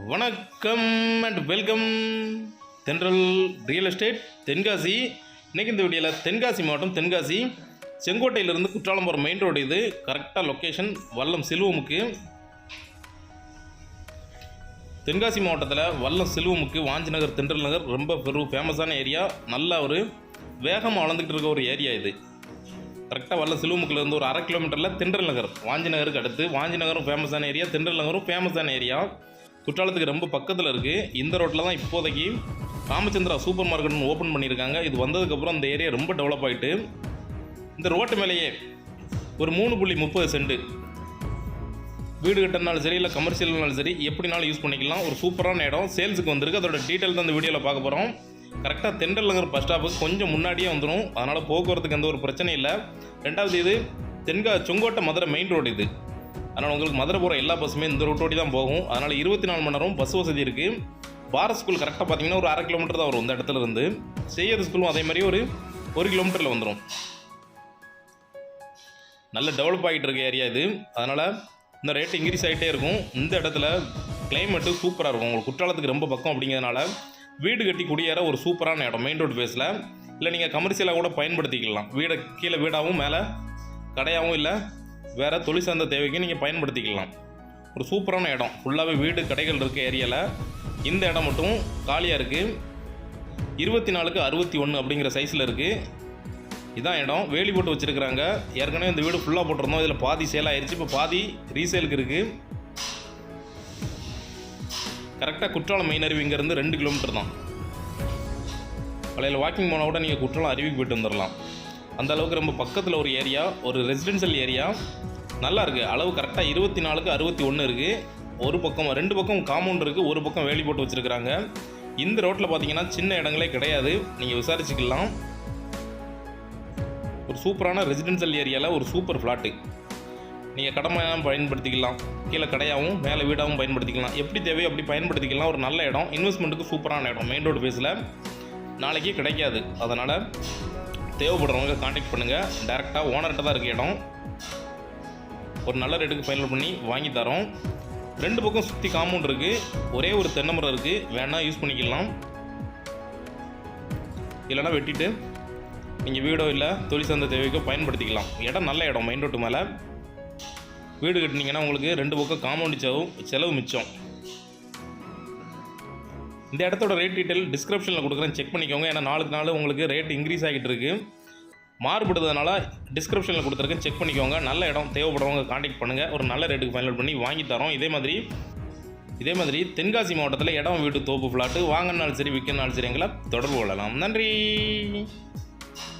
வணக்கம் and welcome Thendral real estate Tenkasi. இன்றைக்கி இந்த வீடியோவில் தென்காசி மாவட்டம் தென்காசி. செங்கோட்டையிலிருந்து குற்றாலம் போகிற மெயின் ரோடு இது. கரெக்டாக லொக்கேஷன் வல்லம் சிலுவமுக்கு. தென்காசி மாவட்டத்தில் வல்லம் சிலுவமுக்கு வாஞ்சி நகர் தென்றல் நகர் ரொம்ப பெரும் ஃபேமஸான ஏரியா நல்ல ஒரு வேகமாக வளர்ந்துக்கிட்டு இருக்க ஒரு ஏரியா இது. கரெக்டாக வல்ல சிலுவமுக்கிலேருந்து ஒரு அரை கிலோமீட்டரில் தென்றல் நகர் வாஞ்சி நகருக்கு அடுத்து. வாஞ்சி நகரும் ஃபேமஸான ஏரியா தென்றல் நகரும் ஃபேமஸான ஏரியா குற்றாலத்துக்கு ரொம்ப பக்கத்தில் இருக்குது இந்த ரோட்டில் தான் இப்போதைக்கு ராமச்சந்திரா சூப்பர் மார்க்கெட்னு ஓப்பன் பண்ணியிருக்காங்க. இது வந்ததுக்கப்புறம் இந்த ஏரியா ரொம்ப டெவலப் ஆகிட்டு இந்த ரோட்டு மேலேயே ஒரு மூணு புள்ளி முப்பது சென்ட் வீடு கட்டினாலும் சரி இல்லை கமர்ஷியல்னாலும் சரி எப்படினாலும் யூஸ் பண்ணிக்கலாம். ஒரு சூப்பரான இடம். சேல்ஸுக்கு வந்திருக்கு. அதோட டீட்டெயில் தான் இந்த வீடியோவில் பார்க்க போகிறோம் கரெக்டாக தென்றல் நகர் பஸ் ஸ்டாப்புக்கு கொஞ்சம் முன்னாடியே வந்துடும் அதனால் போக்குவரத்துக்கு எந்த ஒரு பிரச்சனையும் இல்லை. ரெண்டாவது இது தென்கா செங்கோட்டை மதுரை மெயின் ரோடு இது. அதனால் உங்களுக்கு மதுரை போகிற எல்லா பஸ்ஸுமே இந்த ரூட்டோடி தான் போகும். அதனால் இருபத்தி நாலு மணி நேரம் பஸ் வசதி இருக்குது பாரத் ஸ்கூல் கரெக்டாக பார்த்தீங்கன்னா ஒரு அரை கிலோமீட்டர் தான் வரும் இந்த இடத்துல இருந்து. ஸ்கூலும் அதே மாதிரி ஒரு ஒரு கிலோமீட்டரில் வந்துடும் நல்ல டெவலப் ஆகிட்டு இருக்க ஏரியா இது. அதனால் இந்த ரேட் இன்க்ரீஸ் ஆகிட்டே இருக்கும். இந்த இடத்துல கிளைமேட்டு சூப்பராக இருக்கும். உங்களுக்கு குற்றாலத்துக்கு ரொம்ப பக்கம் அப்படிங்கிறதுனால வீடு கட்டி குடியேற ஒரு சூப்பரான இடம் மெயின் ரோடு பேஸில் இல்லை நீங்கள் கமர்ஷியலாக கூட பயன்படுத்திக்கலாம். வீடை கீழே வீடாகவும் மேலே கடையாகவும் இல்லை. வேறு தொழில் சார்ந்த தேவைக்கு நீங்கள் பயன்படுத்திக்கலாம். ஒரு சூப்பரான இடம். ஃபுல்லாகவே வீடு கடைகள் இருக்க ஏரியாவில் இந்த இடம் மட்டும் காலியாக இருக்குது இருபத்தி நாலுக்கு அறுபத்தி ஒன்று அப்படிங்கிற சைஸில் இருக்குது இதான் இடம். வேலி போட்டு வச்சுருக்குறாங்க. ஏற்கனவே இந்த வீடு ஃபுல்லாக போட்டிருந்தோம். இதில் பாதி சேல் ஆயிடுச்சு இப்போ பாதி ரீசேலுக்கு இருக்குது கரெக்டாக குற்றாலம் மெயின் அருவி இங்கேருந்து ரெண்டு கிலோமீட்டர் தான். காலையில் வாக்கிங் போனால் கூட நீங்கள் குற்றாலம் அருவிக்கு போயிட்டு வந்துடலாம் அந்த அளவுக்கு ரொம்ப பக்கத்தில் ஒரு ஏரியா ஒரு ரெசிடென்ஷியல் ஏரியா நல்லா இருக்குது அளவு கரெக்டாக இருபத்தி நாலுக்கு அறுபத்தி ஒன்று இருக்குது ஒரு பக்கம் ரெண்டு பக்கம் காம்பவுண்ட் இருக்குது ஒரு பக்கம் வேலி போட்டு வச்சுருக்குறாங்க. இந்த ரோட்டில் பார்த்தீங்கன்னா சின்ன இடங்களே கிடையாது. நீங்கள் விசாரிச்சுக்கலாம். ஒரு சூப்பரான ரெசிடென்ஷியல் ஏரியாவில் ஒரு சூப்பர் ஃப்ளாட்டு நீங்கள் கடமையாகவும் பயன்படுத்திக்கலாம். கீழே கடையாகவும் மேலே வீடாகவும் பயன்படுத்திக்கலாம். எப்படி தேவையோ அப்படி பயன்படுத்திக்கலாம். ஒரு நல்ல இடம். இன்வெஸ்ட்மெண்ட்டுக்கு சூப்பரான இடம். மெயின் ரோடு பேஸில் நாளைக்கு கிடைக்காது. அதனால் தேவைப்படுறவங்க காண்டாக்ட் பண்ணுங்கள் டேரெக்டாக ஓனர்கிட்ட தான் இருக்க இடம். ஒரு நல்ல ரேட்டுக்கு ஃபைனல் பண்ணி வாங்கி தரோம். ரெண்டு பக்கம் சுற்றி காம்பவுண்ட் இருக்குது ஒரே ஒரு தென்னை மரம் இருக்குது வேணால் யூஸ் பண்ணிக்கலாம். இல்லைன்னா வெட்டிட்டு நீங்கள் வீடோ இல்லை தொழில் சார்ந்த தேவைக்கோ பயன்படுத்திக்கலாம். இடம் நல்ல இடம் மெயின் ரோட்டு மேலே. வீடு கட்டினீங்கன்னா உங்களுக்கு ரெண்டு பக்கம் காம்பவுண்ட் செலவு செலவு மிச்சம். இந்த இடத்தோட ரேட் டீட்டெயில் டிஸ்கிரிப்ஷனில் கொடுக்குறேன். செக் பண்ணிக்கோங்க. ஏன்னா நாளுக்கு நாள் உங்களுக்கு ரேட் இன்க்ரீஸ் ஆகிட்டு இருக்கு. மாறுபடுறதுனால டிஸ்கிரிப்ஷனில் கொடுத்துருக்கேன். செக் பண்ணிக்கோங்க. நல்ல இடம் தேவைப்படுறவங்க காண்டாக்ட் பண்ணுங்கள் ஒரு நல்ல ரேட்டுக்கு ஃபைனல் பண்ணி வாங்கி தரோம். இதே மாதிரி இதே மாதிரி தென்காசி மாவட்டத்தில் இடம் வீட்டு தோப்பு ஃப்ளாட்டு வாங்கினாலும் சரி விற்கனாலும் சரி எங்களை தொடர்பு கொள்ளலாம். நன்றி!